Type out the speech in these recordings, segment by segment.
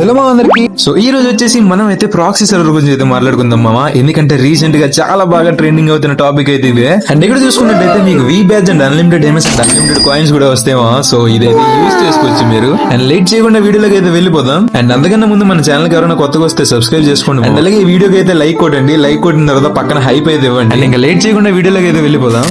Hello మా అందరికి. So ఈ రోజు వచ్చేసి మనం అయితే ప్రాక్సీ సర్వర్ గురించి అయితే మాట్లాడుకుందాం మామ. ఎందుకంటే రీసెంట్గా చాలా బాగా ట్రెండింగ్ అవుతున్న టాపిక్ అయితే ఇదే అండ్ ఇక్కడ చూసుకున్నట్టయితే మీకు వి బ్యాచ్ అండ్ అన్లిమిటెడ్ ఏమస్ అండ్ అన్లిమిటెడ్ కాయిన్స్ కూడా వస్తేమా సో ఇదైతే యూస్ చేసుకోవచ్చు మీరు. అండ్ లేట్ చేయకుండా వీడియోలోకి అయితే వెళ్ళిపోదాం. అండ్ అందుకన్నా ముందు మన ఛానల్ ఎవరైనా కొత్తగా వస్తే సబ్స్క్రైబ్ చేసుకోండి అండ్ అలాగే ఈ వీడియోకి అయితే లైక్ కొట్టండి. లైక్ కొట్టిన తర్వాత పక్కన హైప్ అయితే ఇవ్వండి. అండ్ ఇంకా లేట్ చేయకుండా వీడియోలోకి అయితే వెళ్ళిపోదాం.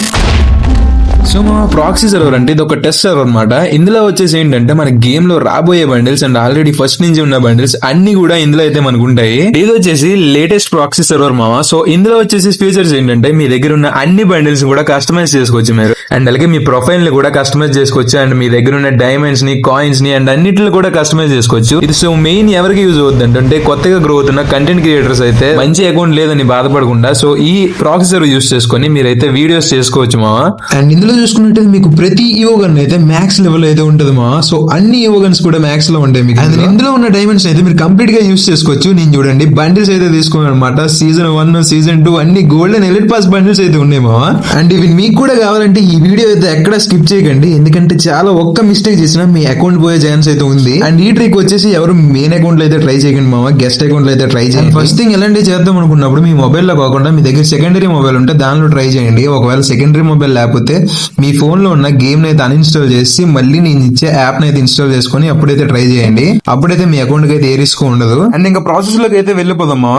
సో మా ప్రాక్సీ సర్వర్ అంటే ఇది ఒక టెస్ట్ సర్వర్ అన్నమాట. ఇందులో వచ్చేసి ఏంటంటే మన గేమ్లో రాబోయే బండిల్స్ అండ్ ఆల్రెడీ ఫస్ట్ నుంచి ఉన్న బండిల్స్ అన్ని కూడా ఇందులో అయితే మనకు ఉంటాయి. ఇది వచ్చేసి లేటెస్ట్ ప్రాక్సీ సర్వర్ మామ సో ఇందులో వచ్చేసి ఫీచర్స్ ఏంటంటే మీ దగ్గర ఉన్న అన్ని బండిల్స్ కూడా కస్టమైజ్ చేసుకోవచ్చు మీరు. అండ్ అలాగే మీ ప్రొఫైల్ని కూడా కస్టమైజ్ చేసుకోవచ్చు. అండ్ మీ దగ్గర ఉన్న డైమండ్స్ని కాయిన్స్ని అండ్ అన్నిటిని కూడా కస్టమైజ్ చేసుకోవచ్చు. ఇది సో మెయిన్ ఎవరికి యూజ్ అవుతుంది అంటే కొత్తగా గ్రో అవుతున్న కంటెంట్ క్రియేటర్స్ అయితే మంచి అకౌంట్ లేదని బాధపడకుండా సో ఈ ప్రాసెసర్ యూస్ చేసుకొని మీరైతే వీడియోస్ చేసుకోవచ్చు మామ అండ్ ఇందులో చూసుకున్నట్టు మీకు ప్రతి ఈవోగన్ అయితే మ్యాక్స్ లెవెల్ అయితే ఉంటుంది మా సో అన్ని ఈవోగన్స్ కూడా మ్యాక్స్లో ఉంటాయి మీకు అండ్ ఇందులో. ఉన్న డైమండ్స్ అయితే మీరు కంప్లీట్గా యూస్ చేసుకోవచ్చు. నేను చూడండి బండిల్స్ అయితే తీసుకున్నాను అనమాట సీజన్ వన్ సీజన్ టూ అన్ని గోల్డెన్ ఎలిట్ పాస్ బండిల్స్ అయితే ఉన్నాయి మా అండ్ ఇవి మీకు కూడా కావాలంటే ఈ వీడియో అయితే ఎక్కడ స్కిప్ చేయకండి. ఎందుకంటే చాలా ఒక్క మిస్టేక్ చేసినా మీ అకౌంట్ పోయే ఛాన్స్ అయితే ఉంది. అండ్ ఈ ట్రిక్ వచ్చేసి ఎవరు మెయిన్ అకౌంట్లో అయితే ట్రై చేయకండి మామ. గెస్ట్ అకౌంట్లో అయితే ట్రై చేయండి. ఫస్ట్ థింగ్ ఎలాంటి చేద్దాం అనుకున్నప్పుడు మీ మొబైల్లో కాకుండా మీ దగ్గర సెకండరీ మొబైల్ ఉంటే దానిలో ట్రై చేయండి. ఒకవేళ సెకండరీ మొబైల్ లేకపోతే మీ ఫోన్లో ఉన్న గేమ్ అయితే అన్ఇన్స్టాల్ చేసి మళ్ళీ నేను ఇచ్చే యాప్ అయితే ఇన్స్టాల్ చేసుకొని అప్పుడైతే ట్రై చేయండి. అప్పుడైతే మీ అకౌంట్కి అయితే ఏ రిస్క్ ఉండదు. అండ్ ఇంకా ప్రాసెస్లోకి అయితే వెళ్ళిపోదామా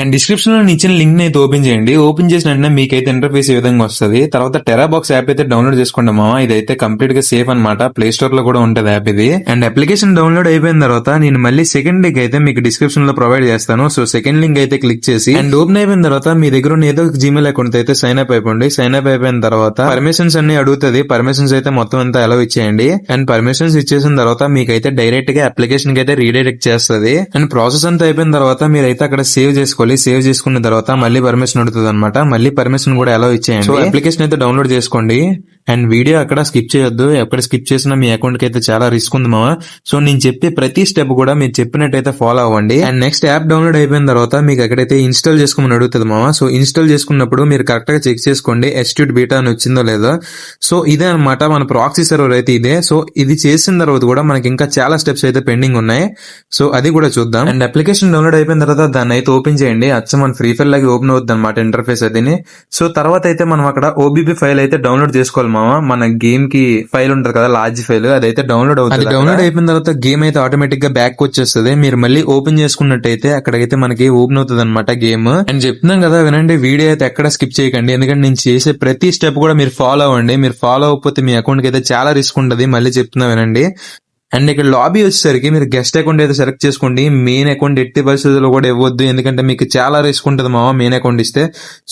అండ్ డిస్క్రిప్షన్లో ఇచ్చిన లింక్ అయితే ఓపెన్ చేయండి. ఓపెన్ చేసిన వెంటనే మీకైతే ఇంటర్ఫేస్ ఈ విధంగా వస్తుంది. తర్వాత టెరాబాక్స్ యాప్ అయితే డౌన్లోడ్ చేసుకోండి మామ. ఇదైతే కంప్లీట్గా సేఫ్ అనమాట ప్లే స్టోర్లో కూడా ఉంటుంది యాప్ ఇది. అండ్ అప్లికేషన్ డౌన్లోడ్ అయిపోయిన తర్వాత నేను మళ్ళీ సెకండ్ లింక్ అయితే మీకు డిస్క్రిప్షన్లో ప్రొవైడ్ చేస్తాను. సో సెకండ్ లింక్ అయితే క్లిక్ చేసి అండ్ ఓపెన్ అయిపోయిన తర్వాత మీ దగ్గర ఉన్న ఏదో జీమెయిల్ అకౌంట్ అయితే సైన్ అప్ అయిపోండి. సైన్ అప్ అయిపోయిన తర్వాత పర్మిషన్స్ అన్ని అడుగుతుంది. పర్మిషన్స్ అయితే మొత్తం అంతా అలవ్ ఇచ్చేయండి. అండ్ పర్మిషన్స్ ఇచ్చేసిన తర్వాత మీకైతే డైరెక్ట్గా అప్లికేషన్కి అయితే రీడైరెక్ట్ చేస్తుంది. అండ్ ప్రాసెస్ అంతా అయిపోయిన తర్వాత మీరైతే అక్కడ సేవ్ చేసుకోవాలి సేవ్ చేసుకున్న తర్వాత మళ్ళీ పర్మిషన్ ఉంటుంది అనమాట మళ్ళీ పర్మిషన్ కూడా అలౌ ఇచ్చేయండి. సో అప్లికేషన్ అయితే డౌన్లోడ్ చేసుకోండి. అండ్ వీడియో అక్కడ స్కిప్ చేయొద్దు. ఎక్కడ స్కిప్ చేసినా మీ అకౌంట్కి అయితే చాలా రిస్క్ ఉంది మామ సో నేను చెప్పే ప్రతి స్టెప్ కూడా మీరు చెప్పినట్టయితే ఫాలో అవ్వండి. అండ్ నెక్స్ట్ యాప్ డౌన్లోడ్ అయిపోయిన తర్వాత మీకు ఎక్కడైతే ఇన్స్టాల్ చేసుకోమని అడుగుతుంది మామ సో ఇన్స్టాల్ చేసుకున్నప్పుడు మీరు కరెక్ట్గా చెక్ చేసుకోండి ఎస్ట్యూట్ బీటా అని వచ్చిందో లేదో. సో ఇదే అనమాట మన ప్రాక్సీ సర్వర్ అయితే ఇదే. సో ఇది చేసిన తర్వాత కూడా మనకి ఇంకా చాలా స్టెప్స్ అయితే పెండింగ్ ఉన్నాయి. సో అది కూడా చూద్దాం. అండ్ అప్లికేషన్ డౌన్లోడ్ అయిపోయిన తర్వాత దాన్ని అయితే ఓపెన్ చేయండి. అచ్చం మన ఫ్రీ ఫైర్ లాగా ఓపెన్ అవుతుంది అనమాట ఇంటర్ఫేస్ అదిని. సో తర్వాత అయితే మనం అక్కడ ఓబీబీ ఫైల్ అయితే డౌన్లోడ్ చేసుకోవాలి మామ మన గేమ్కి ఫైల్ ఉంటది కదా లార్జ్ ఫైల్ అదైతే డౌన్లోడ్ అవుతుంది అది డౌన్లోడ్ అయిపోయిన తర్వాత గేమ్ అయితే ఆటోమేటిక్గా బ్యాక్ వచ్చేస్తుంది. మీరు మళ్ళీ ఓపెన్ చేసుకున్నట్టయితే అక్కడైతే మనకి ఓపెన్ అవుతుంది అనమాట గేమ్ అండ్ చెప్తున్నాం కదా వినండి వీడియో అయితే ఎక్కడ స్కిప్ చేయకండి. ఎందుకంటే నేను చేసే ప్రతి స్టెప్ కూడా మీరు ఫాలో అవ్వండి. మీరు ఫాలో అవ్వకపోతే మీ అకౌంట్కి అయితే చాలా రిస్క్ ఉంటది మళ్ళీ చెప్తున్నా వినండి. అండ్ ఇక్కడ లాబీ వచ్చేసరికి మీరు గెస్ట్ అకౌంట్ అయితే సెలెక్ట్ చేసుకోండి. మెయిన్ అకౌంట్ ఎట్టి పరిస్థితుల్లో కూడా ఇవ్వద్దు. ఎందుకంటే మీకు చాలా రిస్క్ ఉంటుంది మామ మెయిన్ అకౌంట్ ఇస్తే.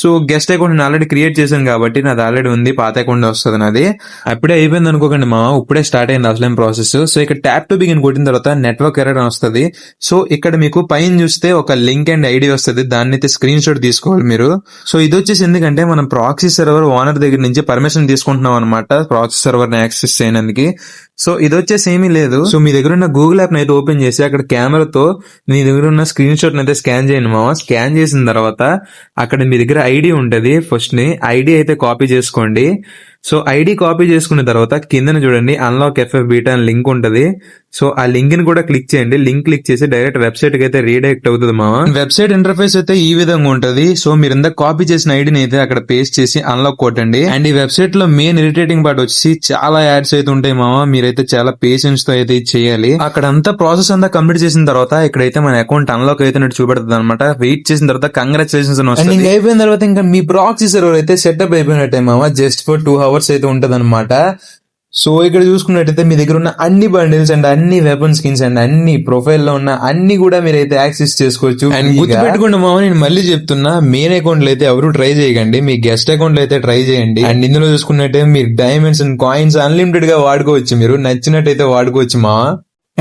సో గెస్ట్ అకౌంట్ నేను ఆల్రెడీ క్రియేట్ చేశాను కాబట్టి నాది ఆల్రెడీ ఉంది. పాత అకౌంట్ వస్తుంది నాది. అప్పుడే అయిపోయింది అనుకోకండి మామ ఇప్పుడే స్టార్ట్ అయింది అసలేం ప్రాసెస్ సో ఇక్కడ ట్యాప్ టు బిగిన్ కొట్టిన తర్వాత నెట్వర్క్ ఎర్రర్ వస్తుంది. సో ఇక్కడ మీకు పైన చూస్తే ఒక లింక్ అండ్ ఐడి వస్తుంది. దాన్ని అయితే స్క్రీన్ షాట్ తీసుకోవాలి మీరు. సో ఇది వచ్చేసి ఎందుకంటే మనం ప్రాక్సీ సర్వర్ ఓనర్ దగ్గర నుంచి పర్మిషన్ తీసుకుంటున్నాం అనమాట ప్రాక్సీ సర్వర్ని యాక్సెస్ చేయడానికి. సో ఇది వచ్చేసి ఏమీ లేదు. సో మీ దగ్గర ఉన్న గూగుల్ యాప్ అయితే ఓపెన్ చేసి అక్కడ కెమెరాతో మీ దగ్గర ఉన్న స్క్రీన్ షాట్ అయితే స్కాన్ చేయండి మామ. స్కాన్ చేసిన తర్వాత అక్కడ మీ దగ్గర ఐడి ఉంటది. ఫస్ట్ని ఐడి అయితే కాపీ చేసుకోండి. సో ఐడి కాపీ చేసుకున్న తర్వాత కిందన చూడండి అన్లాక్ ఎఫ్ఎఫ్ బీటా అని లింక్ ఉంటది. సో ఆ లింక్ని కూడా క్లిక్ చేయండి. లింక్ క్లిక్ చేసి డైరెక్ట్ వెబ్సైట్కి అయితే రీడైరెక్ట్ అవుతుంది మామ. వెబ్సైట్ ఇంటర్ఫేస్ అయితే ఈ విధంగా ఉంటది. సో మీరు ఇంత కాపీ చేసిన ఐడిని అయితే అక్కడ పేస్ట్ చేసి అన్లాక్ కొట్టండి. అండ్ ఈ వెబ్సైట్లో మెయిన్ ఇరిటేటింగ్ పార్ట్ వచ్చి చాలా యాడ్స్ అయితే ఉంటాయి మామ. మీరైతే చాలా పేషెన్స్తో అయితే చేయాలి. అక్కడ అంతా ప్రాసెస్ అంతా కంప్లీట్ చేసిన తర్వాత ఇక్కడైతే మన అకౌంట్ అన్లాక్ అవుతున్నట్టు చూపెడుతుంది అనమాట వెయిట్ చేసిన తర్వాత కంగ్రాచులేషన్స్ అయిపోయిన తర్వాత ఇంకా మీ ప్రాక్సీ సర్వర్ అయితే సెటప్ అయిపోయినట్టే మామ. జస్ట్ ఫర్ టూ అవర్స్ అయితే ఉంటది సో ఇక్కడ చూసుకున్నట్టయితే మీ దగ్గర ఉన్న అన్ని బండిల్స్ అండ్ అన్ని వెపన్ స్కిన్స్ అండ్ అన్ని ప్రొఫైల్లో ఉన్న అన్ని కూడా మీరైతే యాక్సెస్ చేసుకోవచ్చు. అండ్ గుర్తు పెట్టుకుంటే మామ నేను మళ్ళీ చెప్తున్నా మెయిన్ అకౌంట్లో అయితే ఎవరు ట్రై చేయకండి మీ గెస్ట్ అకౌంట్లో అయితే ట్రై చేయండి. అండ్ ఇందులో చూసుకున్నట్టయితే మీరు డైమండ్స్ అండ్ కాయిన్స్ అన్లిమిటెడ్గా వాడుకోవచ్చు మీరు నచ్చినట్టయితే వాడుకోవచ్చు మా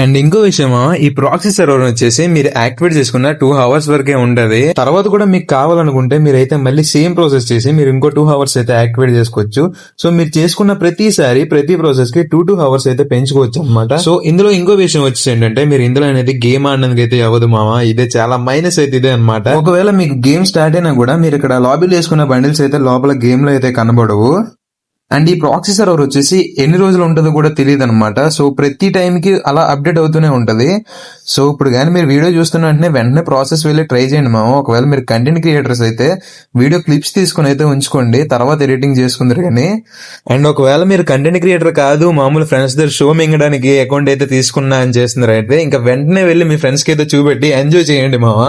అండ్ ఇంకో విషయమా ఈ ప్రాక్సీ సర్వర్ వచ్చేసి మీరు యాక్టివేట్ చేసుకున్న టూ అవర్స్ వరకే ఉండదు తర్వాత కూడా మీకు కావాలనుకుంటే మీరైతే మళ్ళీ సేమ్ ప్రాసెస్ చేసి మీరు ఇంకో టూ అవర్స్ అయితే యాక్టివేట్ చేసుకోవచ్చు. సో మీరు చేసుకున్న ప్రతిసారి ప్రతి ప్రాసెస్కి టూ టూ అవర్స్ అయితే పెంచుకోవచ్చు అనమాట సో ఇందులో ఇంకో విషయం వచ్చేసి ఏంటంటే మీరు ఇందులో అనేది గేమ్ ఆడడానికి అయితే అవ్వదు మామ. ఇదే చాలా మైనస్ అయితే ఇదే అనమాట ఒకవేళ మీకు గేమ్ స్టార్ట్ అయినా కూడా మీరు ఇక్కడ లాబీలు వేసుకున్న బండిల్స్ అయితే లోపల గేమ్లో అయితే కనబడవు. అండ్ ఈ ప్రాక్సీ సర్వర్ వచ్చేసి ఎన్ని రోజులు ఉంటుందో కూడా తెలియదు అనమాట సో ప్రతి టైంకి కి అలా అప్డేట్ అవుతూనే ఉంటది. సో ఇప్పుడు కానీ మీరు వీడియో చూస్తున్న వెంటనే వెంటనే ప్రాసెస్ వెళ్ళి ట్రై చేయండి మామ. ఒకవేళ మీరు కంటెంట్ క్రియేటర్స్ అయితే వీడియో క్లిప్స్ తీసుకుని అయితే ఉంచుకోండి. తర్వాత ఎడిటింగ్ చేసుకుందరు కానీ. అండ్ ఒకవేళ మీరు కంటెంట్ క్రియేటర్ కాదు మామూలు ఫ్రెండ్స్ దగ్గర షో మింగడానికి అకౌంట్ అయితే తీసుకున్నా అని చేస్తున్నారు అయితే ఇంకా వెంటనే వెళ్ళి మీ ఫ్రెండ్స్కి అయితే చూపెట్టి ఎంజాయ్ చేయండి మామ.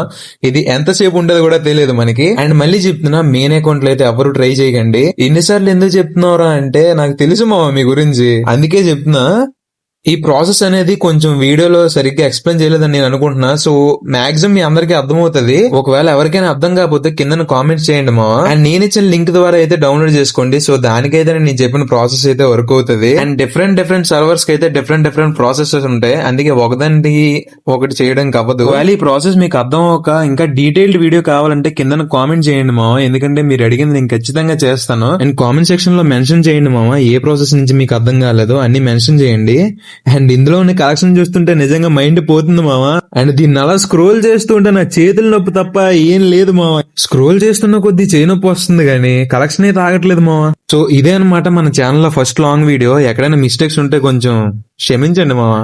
ఇది ఎంతసేపు ఉండదు కూడా తెలియదు మనకి. అండ్ మళ్ళీ చెప్తున్నా మెయిన్ అకౌంట్లో అయితే ఎవరు ట్రై చేయకండి. ఎన్నిసార్లు ఎందుకు చెప్తున్నారా అంటే నాకు తెలుసు మామ మీ గురించి. అందుకే చెప్తున్నా. ఈ ప్రాసెస్ అనేది కొంచెం వీడియోలో సరిగ్గా ఎక్స్ప్లెయిన్ చేయలేదని నేను అనుకుంటున్నా. సో మాక్సిమం మీ అందరికీ అర్థమవుతుంది. ఒకవేళ ఎవరికైనా అర్థం కాకపోతే కింద కామెంట్స్ చేయండి మా అండ్ నేను ఇచ్చిన లింక్ ద్వారా అయితే డౌన్లోడ్ చేసుకోండి. సో దానికైతే నేను చెప్పిన ప్రాసెస్ అయితే వర్క్ అవుతుంది. అండ్ డిఫరెంట్ డిఫరెంట్ సర్వర్స్కి అయితే డిఫరెంట్ డిఫరెంట్ ప్రాసెసెస్ ఉంటాయి. అందుకే ఒకదానికి ఒకటి చేయడం అవ్వదు ఒకవేళ ఈ ప్రాసెస్ మీకు అర్థం అవ్వక ఇంకా డీటెయిల్డ్ వీడియో కావాలంటే కింద కామెంట్ చేయండి మామ. ఎందుకంటే మీరు అడిగింది నేను ఖచ్చితంగా చేస్తాను. అండ్ కామెంట్ సెక్షన్లో మెన్షన్ చేయండి మామ. ఏ ప్రాసెస్ నుంచి మీకు అర్థం కాలేదు అన్ని మెన్షన్ చేయండి. అండ్ ఇందులో ఉన్న కలెక్షన్ చూస్తుంటే నిజంగా మైండ్ పోతుంది మామ అండ్ దీన్ని అలా స్క్రోల్ చేస్తుంటే నా చేతుల నొప్పి తప్ప ఏం లేదు మామ స్క్రోల్ చేస్తున్న కొద్దీ చేయి నొప్పి వస్తుంది కానీ కలెక్షన్ అయితే ఆగట్లేదు మామ సో ఇదే అనమాట మన ఛానల్లో ఫస్ట్ లాంగ్ వీడియో. ఎక్కడైనా మిస్టేక్స్ ఉంటే కొంచెం క్షమించండి మామ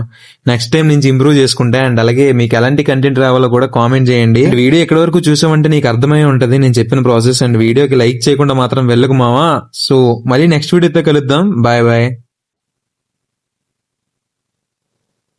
నెక్స్ట్ టైం నుంచి ఇంప్రూవ్ చేసుకుంటే అండ్ అలాగే మీకు ఎలాంటి కంటెంట్ రావాలో కూడా కామెంట్ చేయండి. వీడియో ఎక్కడి వరకు చూసామంటే నీకు అర్థమై ఉంటది నేను చెప్పిన ప్రాసెస్. అండ్ వీడియోకి లైక్ చేయకుండా మాత్రం వెళ్ళకు మావా. సో మళ్ళీ నెక్స్ట్ వీడియోతో కలుద్దాం. Bye bye.